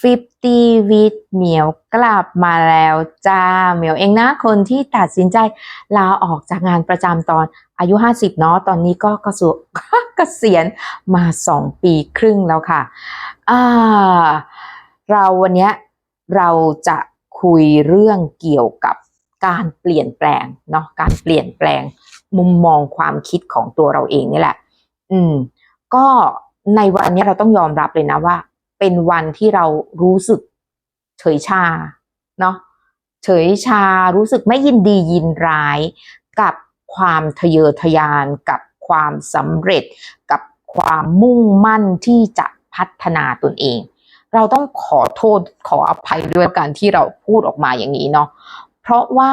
50 with เหมียวกลับมาแล้วจ้าเหมียวเองนะคนที่ตัดสินใจลาออกจากงานประจำตอนอายุ 50 เนาะตอนนี้ก็กระสุเกษียณมา 2 ปีครึ่งแล้วค่ะเราวันนี้เราจะคุยเรื่องเกี่ยวกับการเปลี่ยนแปลงเนาะการเปลี่ยนแปลงมุมมองความคิดของตัวเราเองนี่แหละ อืม ก็ในวันนี้เราต้องยอมรับเลยนะว่า เป็นวันที่เรารู้สึกเฉยชาเนาะเฉยชารู้สึกไม่ยินดียินร้ายกับความทะเยอทะยานกับความสำเร็จกับความมุ่งมั่นที่จะพัฒนาตนเอง เราต้องขอโทษขออภัยด้วยการที่เราพูดออกมาอย่างนี้เนาะเพราะว่า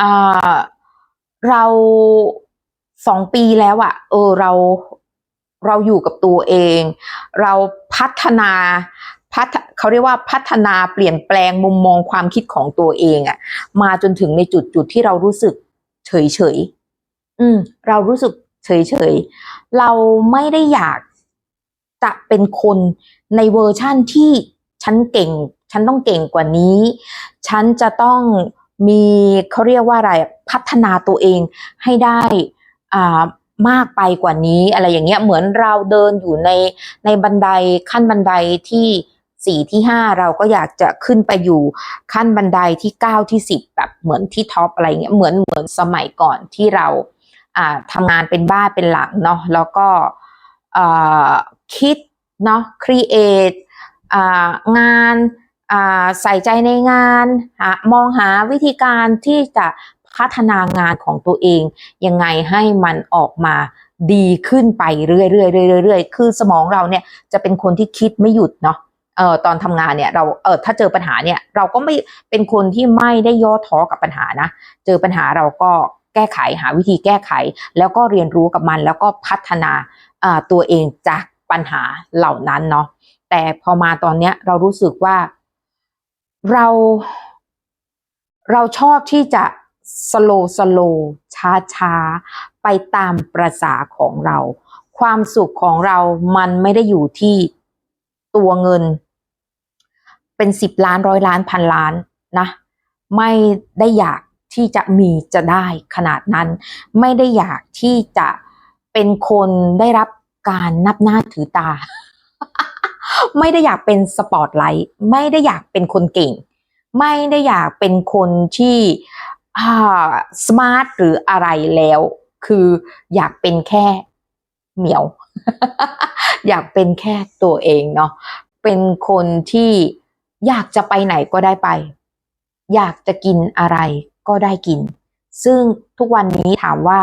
อ่าเราสองปีแล้วอะเออเราเราอยู่กับตัวเอง เรา พัฒนาพัฒเขาเรียกว่าพัฒนาเปลี่ยนแปลงมุมมองความคิดของตัวเองอะมาจนถึงในจุดจุดที่เรารู้สึกเฉยเฉยอืม เรารู้สึกเฉยเฉยเราไม่ได้อยากจะเป็นคนในเวอร์ชั่นที่ฉันเก่ง ฉันต้องเก่งกว่านี้ ฉันจะต้องมีเขาเรียกว่าอะไรพัฒนาตัวเองให้ได้อ่า มากไปกว่านี้อะไรอย่างเงี้ยเหมือนเราเดินอยู่ในในบันไดขั้นบันไดที่สี่ที่ห้าเราก็อยากจะขึ้นไปอยู่ขั้นบันไดที่เก้าที่สิบแบบเหมือนที่ท็อปอะไรเงี้ยเหมือนเหมือนสมัยก่อนที่เราอ่าทำงานเป็นบ้านเป็นหลังเนาะแล้วก็อ่าคิดเนาะ create อ่างานอ่าใส่ใจในงานหามองหาวิธีการที่จะ พัฒนางานของตัวเอง ยังไงให้มันออกมาดีขึ้นไปเรื่อยๆเรื่อยๆเรื่อยๆคือสมองเราเนี่ยจะเป็นคนที่คิดไม่หยุดเนาะเอ่อตอนทำงานเนี่ยเราเออถ้าเจอปัญหาเนี่ยเราก็ไม่เป็นคนที่ไม่ได้ย่อท้อกับปัญหานะ เจอปัญหาเราก็แก้ไขหาวิธีแก้ไข แล้วก็เรียนรู้กับมัน แล้วก็พัฒนาอ่าตัวเองจากปัญหาเหล่านั้นเนาะแต่พอมาตอนเนี้ยเรารู้สึกว่าเรา เราชอบที่จะ สโลสโลช้าช้าไปตามประษาของเรา ความสุขของเรามันไม่ได้อยู่ที่ตัวเงิน เป็นสิบล้านร้อยล้านพันล้านนะ ไม่ได้อยากที่จะมีจะได้ขนาดนั้น ไม่ได้อยากที่จะเป็นคนได้รับการนับหน้าถือตา ไม่ได้อยากเป็นสปอตไลท์ไม่ได้อยากเป็นคนเก่ง ไม่ได้อยากเป็นคนที่ สมาร์ทหรืออะไรแล้ว คืออยากเป็นแค่เหมียว อยากเป็นแค่ตัวเองเนาะเป็นคนที่อยากจะไปไหนก็ได้ไป อยากจะกินอะไรก็ได้กิน ซึ่งทุกวันนี้ถามว่า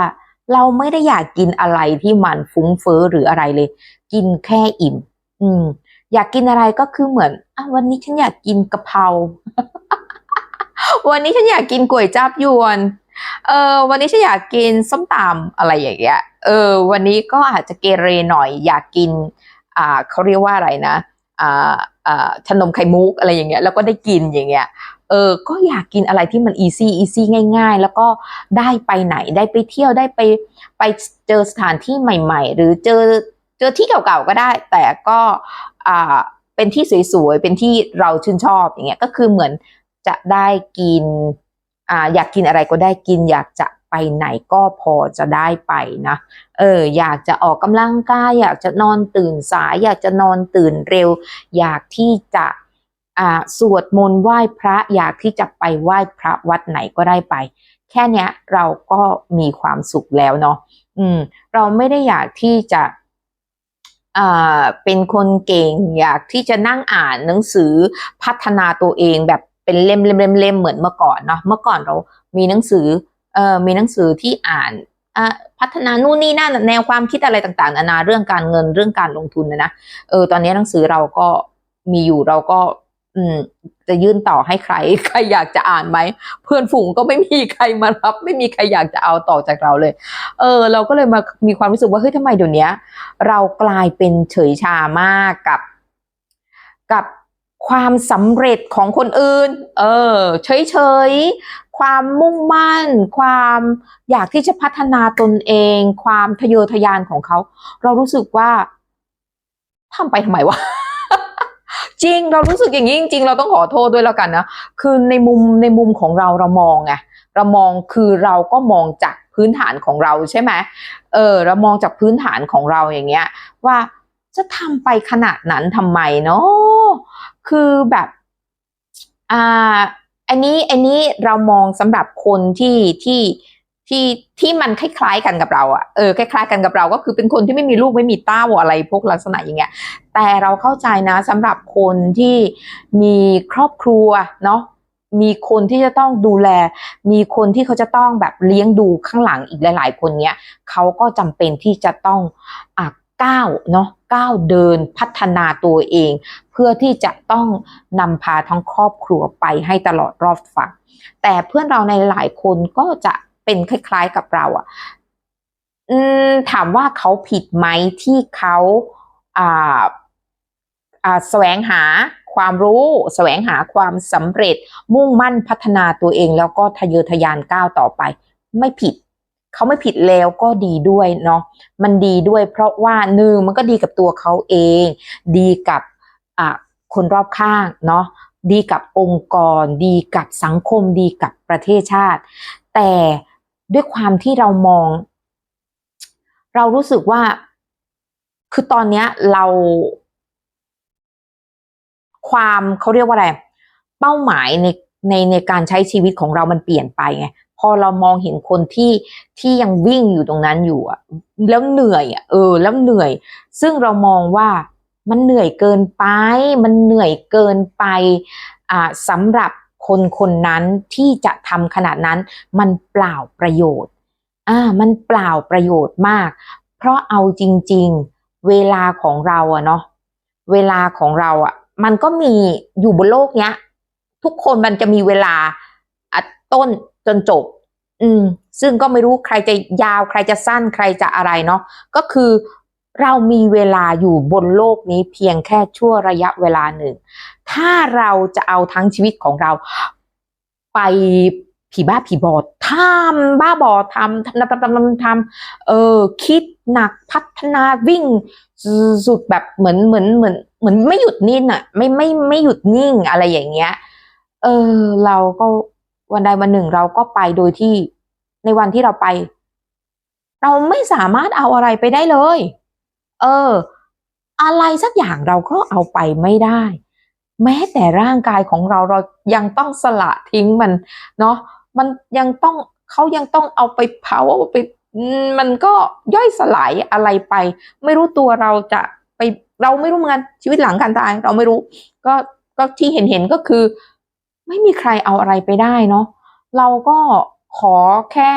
เราไม่ได้อยากกินอะไรที่มันฟุ้งเฟ้อหรืออะไรเลย กินแค่อิ่ม อืม อยากกินอะไรก็คือเหมือนอวันนี้ฉันอยากกินกะเพรา วันนี้ฉันอยากกินก๋วยจับยวน เออวันนี้ฉันอยากกินส้มตำอะไรอย่างเงี้ย เออ วันนี้ก็อาจจะเกเรหน่อยอยากกิน อ่าเขาเรียกว่าอะไรนะ อ่า อ่าขนมไข่มุกอะไรอย่างเงี้ย แล้วก็ได้กินอย่างเงี้ย เออ ก็อยากกินอะไรที่มันอีซี่อีซี่ง่าย ๆ แล้วก็ได้ไปไหนได้ไปเที่ยวได้ไปไปเจอสถานที่ใหม่ ๆ หรือเจอเจอที่เก่าๆก็ได้ แต่ก็อ่าเป็นที่สวยๆ เป็นที่เราชื่นชอบอย่างเงี้ย ก็คือเหมือน จะได้กินอ่าอยากกินอะไรก็ได้กิน อยากจะไปไหนก็พอจะได้ไปนะ เออ อยากจะออกกำลังกาย อยากจะนอนตื่นสาย อยากจะนอนตื่นเร็ว อยากที่จะอ่าสวดมนต์ไหว้พระ อยากที่จะไปไหว้พระวัดไหนก็ได้ไป แค่เนี้ยเราก็มีความสุขแล้วเนาะ อืม เราไม่ได้อยากที่จะเป็นคนเก่งอยากที่จะนั่งอ่านหนังสือพัฒนาตัวเองแบบ เป็นเล่มเล่มเล่มเล่มเหมือนเมื่อก่อนเนาะเมื่อก่อนเรามีหนังสือเอ่อมีหนังสือที่อ่านพัฒนานู่นนี่นั่นแนวความคิดอะไรต่างๆนานาเรื่องการเงินเรื่องการลงทุนนะนะเออตอนนี้หนังสือเราก็มีอยู่เราก็อืมจะยื่นต่อให้ใคร ใครอยากจะอ่านไหมเพื่อนฝูงก็ไม่มีใครมารับ ไม่มีใครอยากจะเอาต่อจากเราเลย เออ เราก็เลยมามีความรู้สึกว่าเฮ้ยทำไมเดี๋ยวนี้เรากลายเป็นเฉยชามากกับ กับ ความสำเร็จของคนอื่น เออเฉยเฉยๆ ความมุ่งมั่น ความอยากที่จะพัฒนาตนเอง ความทะเยอทะยานของเขา เรารู้สึกว่าทำไปทำไมวะจริง เรารู้สึกอย่างนี้จริงๆ เราต้องขอโทษด้วยแล้วกันนะ คือในมุมในมุมของเราเรามองไงเรามองคือเราก็มองจากพื้นฐานของเราใช่ไหมเออ เรามองจากพื้นฐานของเราอย่างเงี้ย ว่าจะทำไปขนาดนั้นทำไมเนาะ คือแบบอ่าอันนี้อันนี้เรามองสำหรับคนที่ที่ที่ที่มันคล้ายๆกันกับเราอะเออคล้ายๆกันกับเราก็คือเป็นคนที่ไม่มีลูกไม่มีเต้าอะไรพวกลักษณะอย่างเงี้ย แต่เราเข้าใจนะสำหรับคนที่มีครอบครัวเนาะมีคนที่จะต้องดูแล มีคนที่เขาจะต้องแบบเลี้ยงดูข้างหลังอีกหลาย ๆ คนเนี้ยเขาก็จำเป็นที่จะต้องอะ ก้าวเนาะก้าวเดินพัฒนาตัวเอง เพื่อที่จะต้องนำพาทั้งครอบครัวไปให้ตลอดรอดฝั่งแต่เพื่อนเราในหลายคนก็จะเป็นคล้ายๆกับเราอะ่ะถามว่าเขาผิดไหมที่เขาอ่าอ่าแสวงหาความรู้แสวงหาความสำเร็จมุ่งมั่นพัฒนาตัวเองแล้วก็ทะเยอทะยานก้าวต่อไป ไม่ผิด เขาไม่ผิดแล้วก็ดีด้วยเนาะมันดีด้วยเพราะว่าหนึ่งมันก็ดีกับตัวเขาเอง ดีกับคนรอบข้างเนาะดีกับองค์กร ดีกับสังคมดีกับประเทศชาติ แต่ด้วยความที่เรามอง เรารู้สึกว่าคือตอนเนี้ยเรา ความเขาเรียกว่าอะไร เป้าหมายในในในการใช้ชีวิตของเรามันเปลี่ยนไปไง พอเรามองเห็นคนที่ที่ยังวิ่งอยู่ตรงนั้นอยู่อะแล้วเหนื่อยอะเออ แล้วเหนื่อย ซึ่งเรามองว่ามันเหนื่อยเกินไป มันเหนื่อยเกินไปอ่าสำหรับคนคนนั้นที่จะทำขนาดนั้น มันเปล่าประโยชน์อ่ามันเปล่าประโยชน์มาก เพราะเอาจริง ๆ เวลาของเราอะเนาะเวลาของเราอะมันก็มีอยู่บนโลกเนี้ย ทุกคนมันจะมีเวลาอัดต้น จนจบ อืม ซึ่งก็ไม่รู้ใครจะยาวใครจะสั้นใครจะอะไรเนาะก็คือเรามีเวลาอยู่บนโลกนี้เพียงแค่ชั่วระยะเวลาหนึ่ง ถ้าเราจะเอาทั้งชีวิตของเรา ไปผีบ้าผีบอทำบ้าบอทำทำทำทำทำทำเออคิดหนักพัฒนาวิ่ง สุดแบบเหมือนเหมือนเหมือนเหมือนไม่หยุดนิ่งอะไม่ไม่ไม่หยุดนิ่งอะไรอย่างเงี้ย เออ เราก็ วันใดวันหนึ่งเราก็ไปโดยที่ในวันที่เราไป เราไม่สามารถเอาอะไรไปได้เลย เออ อะไรสักอย่างเราก็เอาไปไม่ได้ แม้แต่ร่างกายของเราเรายังต้องสละทิ้งมัน เนาะมันยังต้องเขายังต้องเอาไปเผาเอาไปมันก็ย่อยสลายอะไรไป ไม่รู้ตัวเราจะไปเราไม่รู้เหมือนกันชีวิตหลังการตายเราไม่รู้ ก็ก็ที่เห็นเห็นก็คือ ไม่มีใครเอาอะไรไปได้เนาะเราก็ขอแค่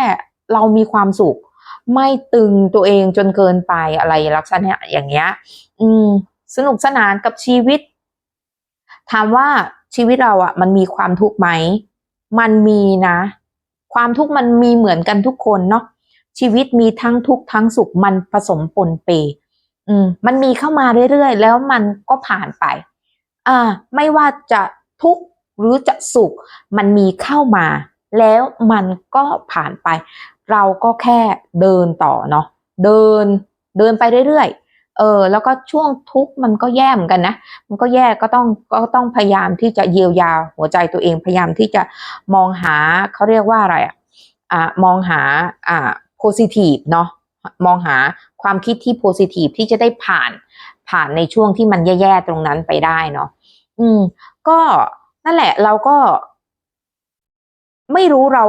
เรามีความสุข ไม่ตึงตัวเองจนเกินไปอะไรลักษณะอย่างเงี้ย อืม สนุกสนานกับชีวิต ถามว่าชีวิตเราอะ่ะ มันมีความทุกข์ไหม มันมีนะ ความทุกข์มันมีเหมือนกันทุกคนเนาะชีวิตมีทั้งทุกข์ทั้งสุขมันผสมปนเป อืม มันมีเข้ามาเรื่อยๆ แล้วมันก็ผ่านไป อ่า ไม่ว่าจะทุกข์ หรือจะสุขมันมีเข้ามา แล้วมันก็ผ่านไป เราก็แค่เดินต่อเนาะเดินเดินไปเรื่อยๆเออแล้วก็ช่วงทุกข์มันก็แย่เหมือนกันนะ มันก็แย่ก็ต้องก็ต้องพยายามที่จะเยียวยาหัวใจตัวเองพยายามที่จะมองหาเขาเรียกว่าอะไรอะอ่ามองหาอ่า positive เนาะมองหาความคิดที่ positive ที่จะได้ผ่านผ่านในช่วงที่มันแย่ๆตรงนั้นไปได้เนาะอืมก็ นั่นแหละเราก็ ไม่รู้เรา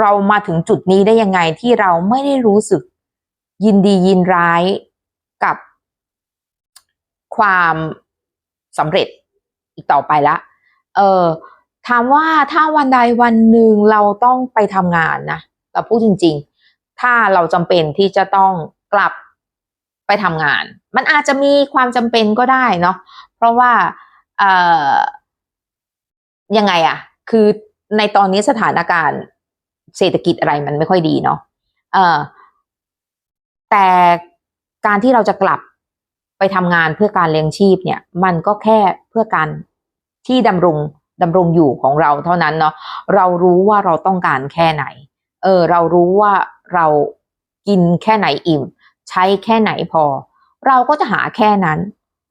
เรามาถึงจุดนี้ได้ยังไงที่เราไม่ได้รู้สึกยินดียินร้ายกับความสำเร็จอีกต่อไปละ เออถามว่าถ้าวันใดวันหนึ่งเราต้องไปทำงานนะเราพูดจริง ๆ ถ้าเราจำเป็นที่จะต้องกลับไปทำงาน มันอาจจะมีความจำเป็นก็ได้เนาะเพราะว่าเออ ยังไงอะคือในตอนนี้สถานการณ์เศรษฐกิจอะไรมันไม่ค่อยดีเนาะเออแต่การที่เราจะกลับไปทำงานเพื่อการเลี้ยงชีพเนี่ย มันก็แค่เพื่อการที่ดำรงดำรงอยู่ของเราเท่านั้นเนาะเรารู้ว่าเราต้องการแค่ไหน เออ เรารู้ว่าเรากินแค่ไหนอิ่ม ใช้แค่ไหนพอ เราก็จะหาแค่นั้น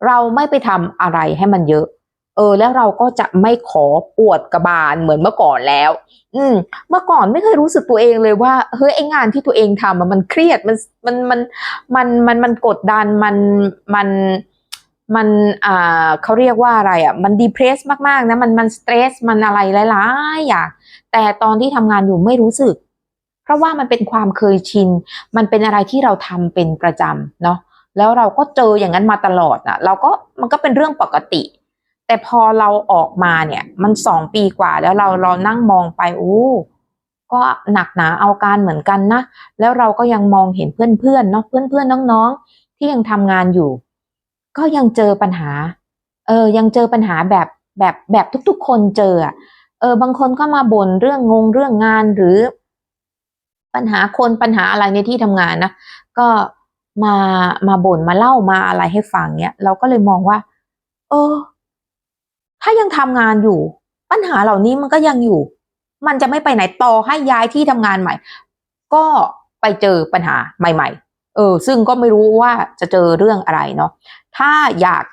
เราไม่ไปทำอะไรให้มันเยอะ เออ แล้วเราก็จะไม่ขอปวดกระบาลเหมือนเมื่อก่อนแล้ว อืม เมื่อก่อนไม่เคยรู้สึกตัวเองเลยว่า เฮ้ยไองานที่ตัวเองทำมันเครียด มัน มัน มัน มัน มัน มันกดดัน มัน มัน มัน อ่าเขาเรียกว่าอะไรอะ มันดีเพรสมากๆนะ มัน มันสเตรส มันอะไรหลายๆอย่าง แต่ตอนที่ทำงานอยู่ไม่รู้สึก เพราะว่ามันเป็นความเคยชิน มันเป็นอะไรที่เราทำเป็นประจำเนาะ แล้วเราก็เจออย่างนั้นมาตลอดอะเราก็ มันก็เป็นเรื่องปกติ แต่พอเราออกมาเนี่ย มันสองปีกว่าแล้วเราเรานั่งมองไปโอ้ก็หนักหนาเอาการเหมือนกันนะ แล้วเราก็ยังมองเห็นเพื่อนๆเนาะเพื่อนๆน้องๆ ที่ยังทำงานอยู่ ก็ยังเจอปัญหา เออ ยังเจอปัญหาแบบแบบแบบทุกๆ คนเจอเออบางคนก็มาบ่นเรื่องงงเรื่องงานหรือ ปัญหาคนปัญหาอะไรในที่ทำงานนะก็มามาบ่นมาเล่ามาอะไรให้ฟังเนี้ยเราก็เลยมองว่า เออ ถ้ายังทำงานอยู่ ปัญหาเหล่านี้มันก็ยังอยู่ มันจะไม่ไปไหนต่อให้ย้ายที่ทำงานใหม่ ก็ไปเจอปัญหาใหม่ ๆ เออ ซึ่งก็ไม่รู้ว่าจะเจอเรื่องอะไรเนาะถ้าอยาก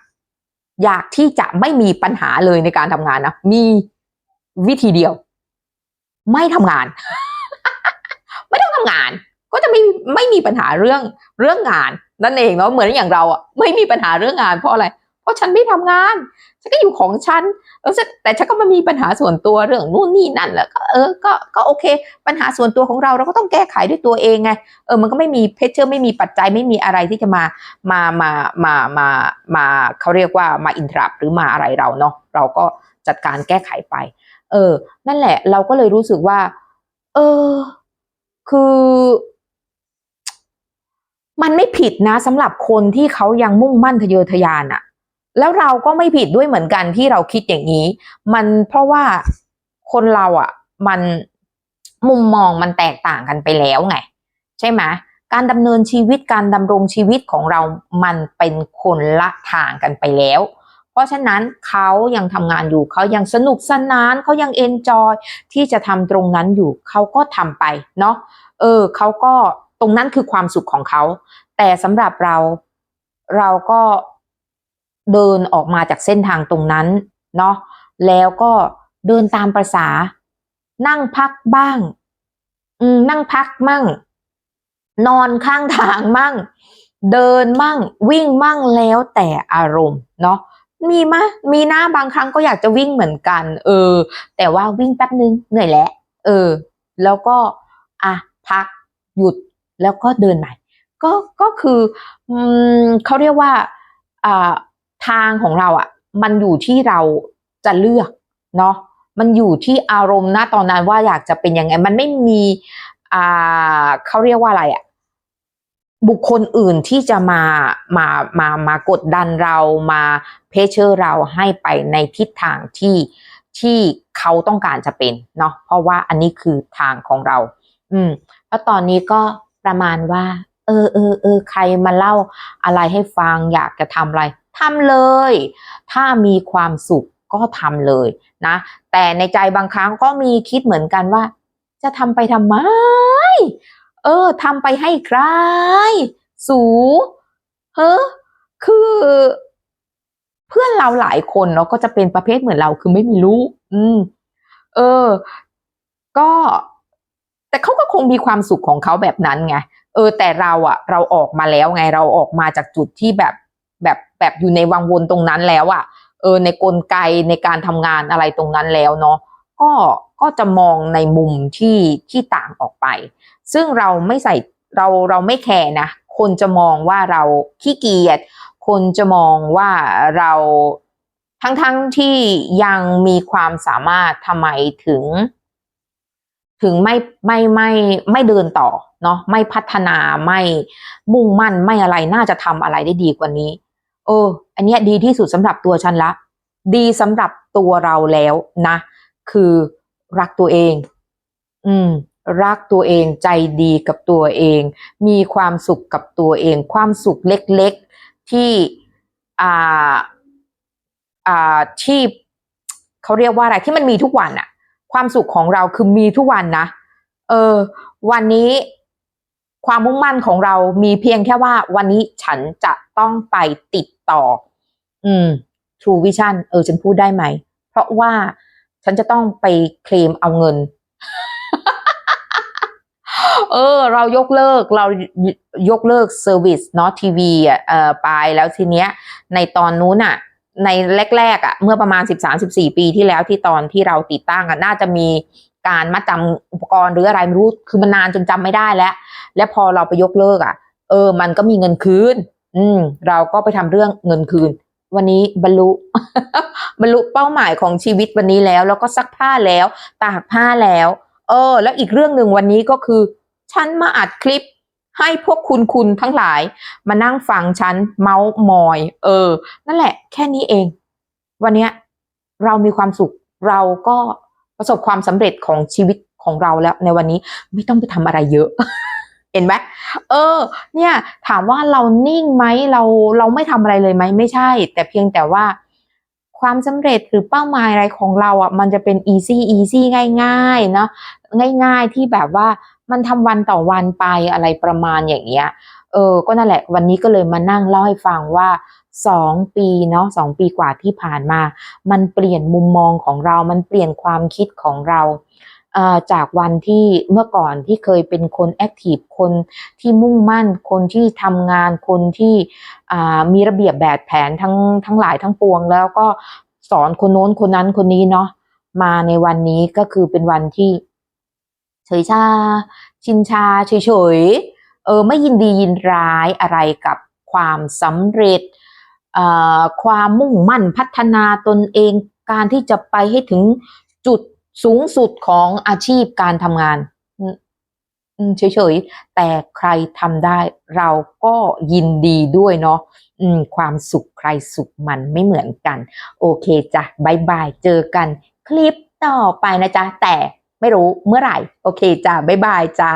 อยากที่จะไม่มีปัญหาเลยในการทำงานนะมีวิธีเดียว ไม่ทำงาน ไม่ต้องทำงาน ก็จะไม่ไม่มีปัญหาเรื่องเรื่องงานนั่นเองเนาะเหมือนอย่างเราอะไม่มีปัญหาเรื่องงานเพราะอะไร เพราะฉันไม่ทำงาน ฉันก็อยู่ของฉันแล้วฉันแต่ฉันก็มามีปัญหาส่วนตัวเรื่องนู่นนี่นั่นแล้วก็เออก็ก็โอเค ปัญหาส่วนตัวของเราเราก็ต้องแก้ไขด้วยตัวเองไงเออมันก็ไม่มีเพชเชอร์ไม่มีปัจจัยไม่มีอะไรที่จะมามามามามามาเขาเรียกว่ามาอินทรัพหรือมาอะไรเราเนาะเราก็จัดการแก้ไขไป เออ นั่นแหละ เราก็เลยรู้สึกว่า เออ คือ มันไม่ผิดนะสำหรับคนที่เขายังมุ่งมั่นทะเยอทะยานอะ แล้วเราก็ไม่ผิดด้วยเหมือนกันที่เราคิดอย่างนี้ มันเพราะว่าคนเราอะ่ะ มันมุมมองมันแตกต่างกันไปแล้วไง ใช่ไหมการดำเนินชีวิตการดำรงชีวิตของเรา มันเป็นคนละทางกันไปแล้ว เพราะฉะนั้นเขายังทำงานอยู่เขายังสนุกสนานเขายังเอนจอยที่จะทำตรงนั้นอยู่เขาก็ทำไปเนาะเออเขาก็ตรงนั้นคือความสุขของเขา แต่สำหรับเราเราก็ เดินออกมาจากเส้นทางตรงนั้นเนาะแล้วก็เดินตามประษา นั่งพักบ้างอืนั่งพักมั่ง นอนข้างทางมั่ง เดินมั่ง วิ่งมั่งแล้วแต่อารมณ์เนาะมีมะมีหน้าบางครั้งก็อยากจะวิ่งเหมือนกัน เออ แต่ว่าวิ่งแป๊บนึงเหนื่อยแล้วเออ แล้วก็อะพักหยุดแล้วก็เดินใหม่ ก็ก็คืออเขาเรียกว่าอ่า ทางของเราอะ่ะ มันอยู่ที่เราจะเลือกเนาะมันอยู่ที่อารมณ์นะตอนนั้นว่าอยากจะเป็นยังไง มันไม่มีอ่าเขาเรียกว่าอะไรอะ่ะบุคคลอื่นที่จะมา มา มา มากดดันเรา มาเพเชอร์เราให้ไปในทิศทางที่ ที่เขาต้องการจะเป็นเนาะ เพราะว่าอันนี้คือทางของเรา อืม แล้วตอนนี้ก็ประมาณว่า เออเออเออ ใครมาเล่าอะไรให้ฟัง อยากจะทำอะไร ทำเลย ถ้ามีความสุขก็ทำเลยนะ แต่ในใจบางครั้งก็มีคิดเหมือนกันว่า จะทำไปทำไม เออทำไปให้ใคร สูเฮ้อคือเพื่อนเราหลายคนเนาะก็จะเป็นประเภทเหมือนเราคือไม่มีลูกอืม เออ ก็ แต่เขาก็คงมีความสุขของเขาแบบนั้นไงเออ แต่เราอะเราออกมาแล้วไงเราออกมาจากจุดที่แบบ แบบแบบอยู่ในวังวนตรงนั้นแล้วอะ่ะ เออในกลไกในการทำงานอะไรตรงนั้นแล้วเนาะก็ก็จะมองในมุมที่ที่ต่างออกไป ซึ่งเราไม่ใส่เราเราไม่แคร์นะ คนจะมองว่าเราขี้เกียจคนจะมองว่าเราทั้งๆทที่ยังมีความสามารถทำไมถึง ถึงไม่ไม่ไม่ไม่เดินต่อเนาะไม่พัฒนาไม่มุ่งมั่นไม่อะไรน่าจะทำอะไรได้ดีกว่านี้ ออ อันเนี้ยดีที่สุดสำหรับตัวฉันละ ดีสำหรับตัวเราแล้วนะ คือรักตัวเอง อืม รักตัวเองใจดีกับตัวเอง มีความสุขกับตัวเอง ความสุขเล็กๆที่อ่าอ่าที่เขาเรียกว่าอะไรที่มันมีทุกวันอะความสุขของเราคือมีทุกวันนะ เออ วันนี้ ความมุ่งมั่นของเรามีเพียงแค่ว่าวันนี้ฉันจะต้องไปติดต่อ อืม True Vision เออ ฉันพูดได้ไหม เพราะว่าฉันจะต้องไปเคลมเอาเงิน เออ เรายกเลิกเรายกเลิกเซอร์วิสเนาะทีวีอะเออไปแล้วทีเนี้ย ในตอนนู้นอะ ในแรกๆอะ เมื่อประมาณ 13-14 ปีที่แล้วที่ตอนที่เราติดตั้งอะน่าจะมี การมัดจำอุปกรณ์หรืออะไรไม่รู้คือมันนานจนจำไม่ได้แล้ว และพอเราไปยกเลิกอะ เออ มันก็มีเงินคืน อืม เราก็ไปทำเรื่องเงินคืน วันนี้บรรลุ บรรลุเป้าหมายของชีวิตวันนี้แล้ว แล้วก็ซักผ้าแล้ว ตากผ้าแล้ว เออ แล้วอีกเรื่องหนึ่งวันนี้ก็คือ ฉันมาอัดคลิปให้พวกคุณคุณทั้งหลาย มานั่งฟังฉันเมาส์มอย เออ นั่นแหละ แค่นี้เอง วันเนี้ย เรามีความสุขเราก็ ประสบความสำเร็จของชีวิตของเราแล้วในวันนี้ไม่ต้องไปทำอะไรเยอะ เห็นไหมเออ เนี่ย ถามว่าเรานิ่งไหมเราเราไม่ทำอะไรเลยไหมไม่ใช่ แต่เพียงแต่ว่าความสำเร็จหรือเป้าหมายอะไรของเราอะมันจะเป็น easy easy ง่ายๆเนาะง่าย ๆที่แบบว่ามันทำวันต่อวันไปอะไรประมาณอย่างเงี้ย เออก็นั่นแหละวันนี้ก็เลยมานั่งเล่าให้ฟังว่าสองปีเนาะสองปีกว่าที่ผ่านมา มันเปลี่ยนมุมมองของเรา มันเปลี่ยนความคิดของเราจากวันที่เมื่อก่อนที่เคยเป็นคนแอคทีฟคนที่มุ่งมั่น คนที่ทำงานคนที่มีระเบียบแบบแผนทั้งทั้งหลายทั้งปวง แล้วก็สอนคนโน้นคนนั้นคนนี้เนาะมาในวันนี้ก็คือเป็นวันที่เฉยชาชินชาเฉยๆ เออไม่ยินดียินร้ายอะไรกับความสำเร็จอ่อความมุ่งมั่นพัฒนาตนเองการที่จะไปให้ถึงจุดสูงสุดของอาชีพการทำงานเฉยๆ แต่ใครทำได้เราก็ยินดีด้วยเนาะความสุขใครสุขมันไม่เหมือนกัน โอเคจ้ะบายบาย เจอกันคลิปต่อไปนะจ๊ะ แต่ไม่รู้เมื่อไหร่ โอเคจ้ะบายบายจ้า